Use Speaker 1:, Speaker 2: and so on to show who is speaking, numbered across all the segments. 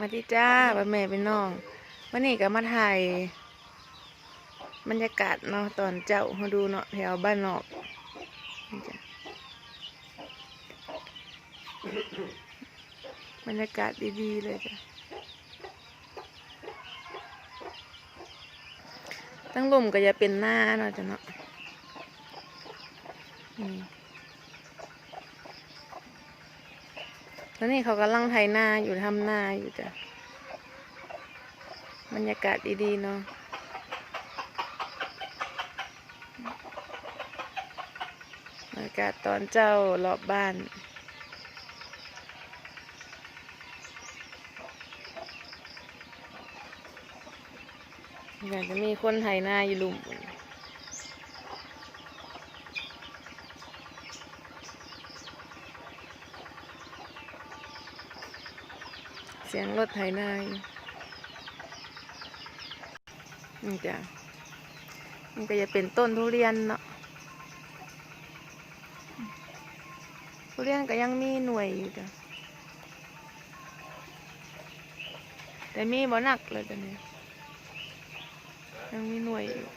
Speaker 1: มาที่จ้าป้าแม่เป็นน้องวันนี้ก็มาถ่ายบรรยากาศเนาะตอนเจ้ามาดูเนาะแถวบ้านนอกนี่จ้ะบรรยากาศดีๆเลยจ้ะตั้งลมก็จะเป็นหน้าเนาะจ้ะเนาะอืม แล้วนี่เขากำลังไถนาอยู่ทำนาอยู่จ้ะบรรยากาศดีๆเนาะบรรยากาศตอนเจ้ารอบบ้านอยากจะมีคนไถนาอยู่ลุม เสียงรถไถนาอยู่นี่จ้ะมันก็จะเป็นต้นทุเรียนเนาะทุเรียนก็ยังมีหน่วยอยู่จ้ะแต่มีบ่หนักเลยจ้ะเนี่ยยังมีหน่วยอยู่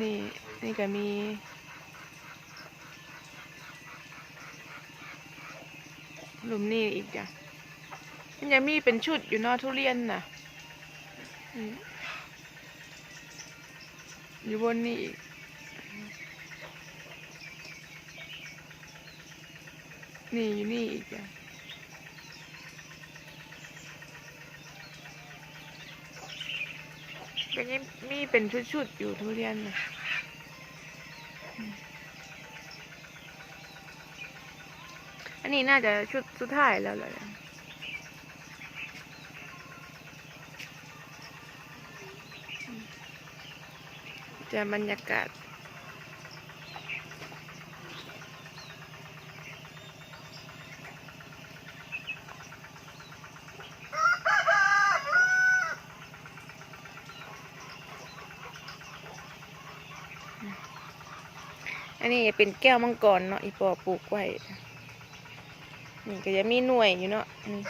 Speaker 1: นี่นี่ก็มี หลุมนี่อีกจ้ะมันยังมีเป็นชุดอยู่นอะทุเรียนน่ะอยู่บนนี่อีกนี่อยู่นี่อีกจ้ะก็ยังมีเป็นชุดๆอยู่ทุเรียนน่ะ อันนี้น่าจะชุดสุดท้ายแล้วแหละจะบรรยากาศอันนี้เป็นแก้วมังกรเนาะอีปอปลูกไว้ นี่ก็จะมีหน่วยอยู่เนาะนี่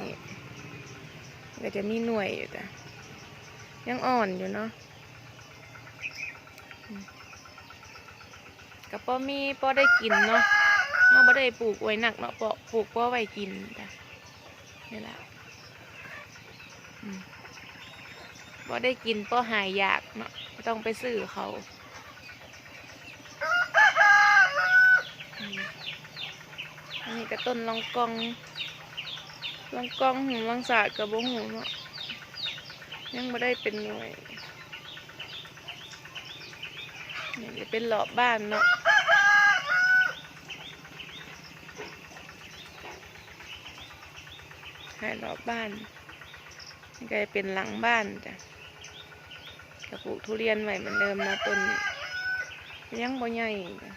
Speaker 1: นี่ก็จะมีหน่วยอยู่จ้ะยังอ่อนอยู่เนาะอืมก็พอมีพอได้กินเนาะเราบ่ได้ปลูกไว้หนักเนาะปอปลูกพอไว้กินจ้ะนี่แหละอืมบ่ได้กินพราะหายอยากเนาะต้องไปซื้อเขาอืมอั นนี้ก็ต้นลองกองลองกองหูลองสาดกับบ่หูเนาะยังไม่ได้เป็นหน่วยนี่จะเป็นหลอบบ้านเนาะให้หลอบบ้านนี่ก็จะเป็นหลังบ้านจ้ะกระปลูกทุเรียนไว้เหมือนเดิมนะต้นนี้ยังบ่ใหญ่จ้ะ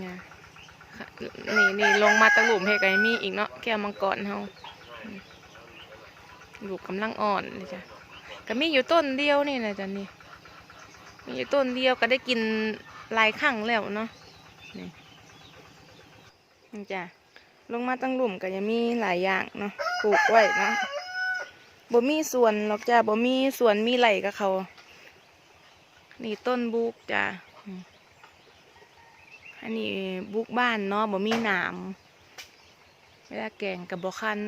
Speaker 1: เนี่ยนี่นี่ลงมาตะหลุมให้ไก่มีอีกเนาะแก้วมังกรเฮาลูกกำลังอ่อนเลยจ้ะก็มีอยู่ต้นเดียวนี่นะจ้ะนี่ มีอยู่ต้นเดียวก็ได้กินหลายครั้งแล้วเนาะนี่จ้ะลงมาตั้งหลุมก็ยังมีหลายอย่างเนาะปลูกไว้เนาะบ่มีสวนหรอกจ้าบ่มีสวนมีไหลกับเขา นี่ต้นบุกจ้า อันนี้บุกบ้านเนาะบ่มีหนามเวลาแกงกับบ่คัน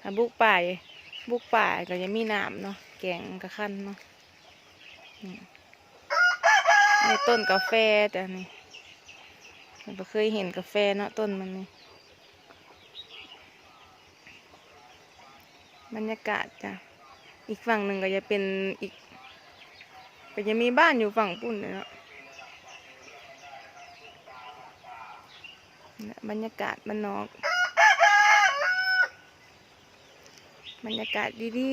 Speaker 1: ถ้าบุกป่ายบุกป่าก็ยังมีหนามเนาะแกงกับคันเนาะอืมนี่ต้นกาแฟจ้ะนี่เราเคยเห็นกาแฟเนาะต้นมันนี่บรรยากาศจ้ะอีกฝั่งหนึ่งก็จะเป็นอีกก็จะมีบ้านอยู่ฝั่งปุ่นเนาะน่ะ บรรยากาศมันนอก บรรยากาศดี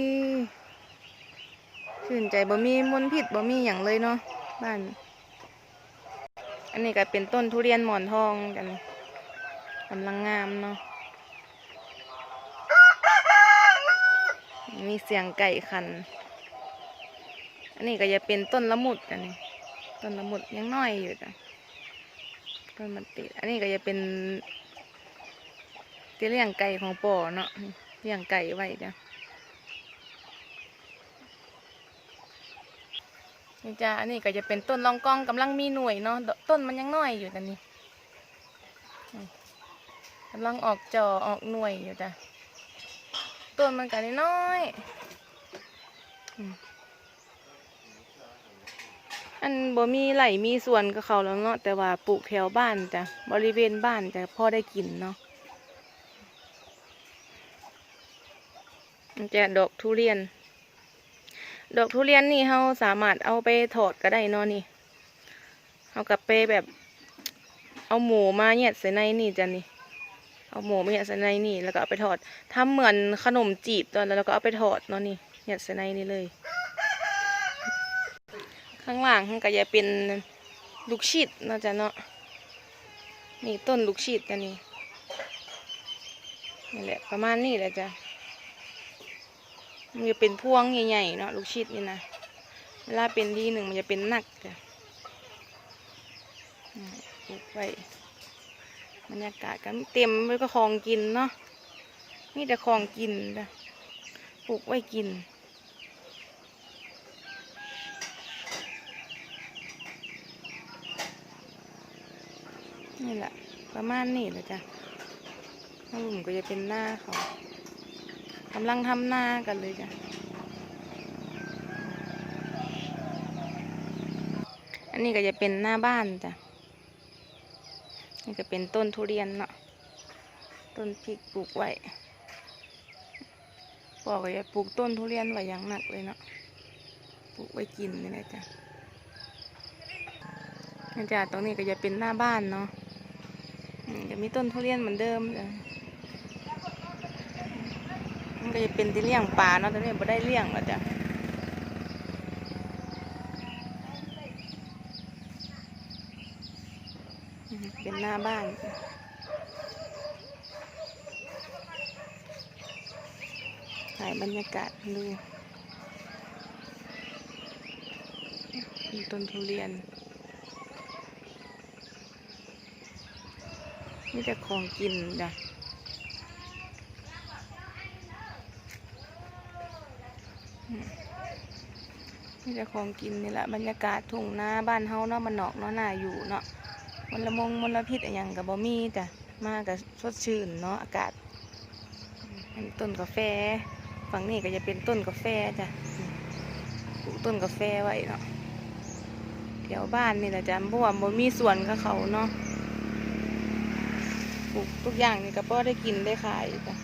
Speaker 1: ๆชื่นใจบ่มีมลพิษบ่มีอย่างเลยเนาะบ้าน อันนี้ก็เป็นต้นทุเรียนหมอนทองกันกำลังงามเนาะมีเสียงไก่ขัน อันนี้ก็จะเป็นต้นละมุดอันนี้ ต้นละมุดยังน้อยอยู่จ้ะ ต้นมันติด อันนี้ก็จะเป็นที่เลี้ยงไก่ของป่อเนาะเลี้ยงไก่ไว้จ้ะนี่จ้ะอันนี้ก็จะเป็นต้นลองกองกำลังมีหน่วยเนาะต้นมันยังน้อยอยู่ตอนนี้กำลังออกจอออกหน่วยอยู่จ้ะต้นมันก็น้อยอืม อันบ่มีไหลมีส่วนกับเขาแล้วเนาะแต่ว่าปลูกแถวบ้านจ้ะบริเวณบ้านจ้ะพ่อได้กินเนาะจะดอกทุเรียน ดอกทุเรียนนี่เราสามารถเอาไปถอดก็ได้เนาะนี่เอากลับไปแบบ เอาหมูมาเนี่ยใส่ในนี่จ้ะนี่ เอาหมูมาเนี่ยใส่ในนี่ แล้วก็เอาไปทอดทำเหมือนขนมจีบตอนแล้วเราก็เอาไปทอดเนาะนี่เนี่ยใส่ในนี่เลย ข้างล่างมันก็จะเป็นลูกชิดเนาะจ๊ะเนาะนี่ต้นลูกชิดกันนี่นี่แหละประมาณนี้แหละจ้ะมันจะเป็นพวงใหญ่ๆเนาะลูกชิดนี่นะเวลาเป็นทีหนึ่งมันจะเป็นหนักจ้ะปลูกไว้บรรยากาศก็เต็มไปก็ของกินเนาะมีแต่ของกินจ้ะปลูกไว้กิน นี่แหละ ประมาณนี้แหละจ้ะข้างหลุมก็จะเป็นหน้าเขากำลังทำหน้ากันเลยจ้ะ อันนี้ก็จะเป็นหน้าบ้านจ้ะ นี่ก็เป็นต้นทุเรียนเนาะ ต้นพริกปลูกไว้บอกว่าจะปลูกต้นทุเรียนไว้อย่างหนักเลยเนาะ ปลูกไว้กินนี่แหละจ้ะนี่จ้ะตรงนี้ก็จะเป็นหน้าบ้านเนาะ จะมีต้นทุเรียนเหมือนเดิมจ้ะมันก็จะเป็นที่เลี้ยงปลาเนาะแต่เนี่ยไม่ได้เลี้ยงแล้วจ้ะเป็นหน้าบ้านถ่ายบรรยากาศดูต้นทุเรียน มีแต่ของกินจ้ะอืมมีแต่ของกินนี่แหละบรรยากาศทุ่งนาบ้านเฮาเนาะมันนอกเนาะน่าอยู่เนาะมลมงมลพิษอะไรอย่างกับบ่มีจ้ะมากับสดชื่นเนาะอากาศเป็นต้นกาแฟ ฝั่งนี้ก็จะเป็นต้นกาแฟจ้ะปลูกต้นกาแฟไว้เนาะแถวบ้านนี่แหละจ้ะเพว่าบ่มีสวนกับเขาเนาะ ปลูกทุกอย่างนี่ก็พอได้กินได้ขายจ้ะ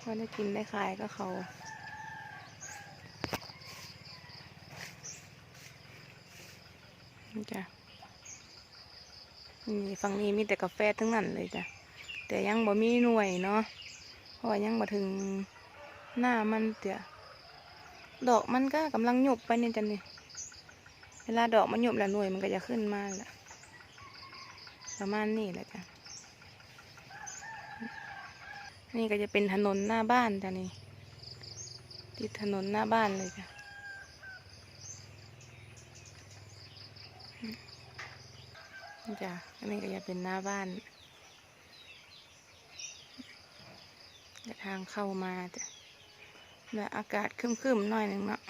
Speaker 1: พอได้กินได้ขายก็เขาจ้ะนี่ฝั่งนี้มีแต่กาแฟทั้งนั้นเลยจ้ะ แต่ยังบ่มีหน่วยเนาะเพราะยังบ่ถึงหน้ามันเดี๋ยดอกมันก็กำลังหยบไปเนี่ยจ้ะนี่ เวลาดอกมันหยบแล้วหน่วยมันก็จะขึ้นมาแหละประมาณนี้แหละจ้ะ นี่ก็จะเป็นถนนหน้าบ้านจ้ะนี่ติดถนนหน้าบ้านเลยจ้ะจ้ะอันนี้ก็จะเป็นหน้าบ้านและทางเข้ามาจ้ะและอากาศครึมๆหน่อยหนึ่งเนาะ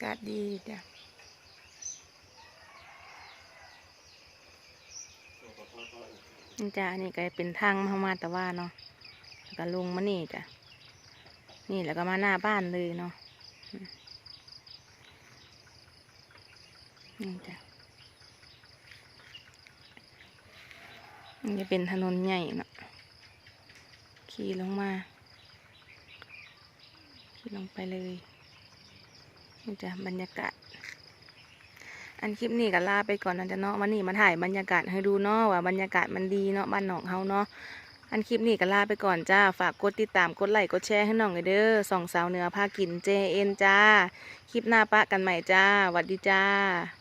Speaker 1: ากาศดีจ้ะนี่จ้ะนี่ก็เป็นทางมามาแต่ว่าเนาะแล้วก็ลงมานี่จ้ะนี่แล้วก็มาหน้าบ้านเลยเนาะนี่จ้ะนี่จะเป็นถนนใหญ่เนาะขี่ลงมาขี่ลงไปเลย นี่จ้ะบรรยากาศ อันคลิปนี้ก็ลาไปก่อนนะจ๊ะเนาะวันนี้มาถ่ายบรรยากาศให้ดูเนาะว่าบรรยากาศมันดีเนาะบ้านหนองเฮาเนาะอันคลิปนี้ก็ลาไปก่อนจ้า ฝากกดติดตาม กดไลค์ กดแชร์ให้น้องเลยเด้อสองสาวเหนือพากินเจเอ็นจ้า คลิปหน้าปะกันใหม่จ้าหวัดดีจ้า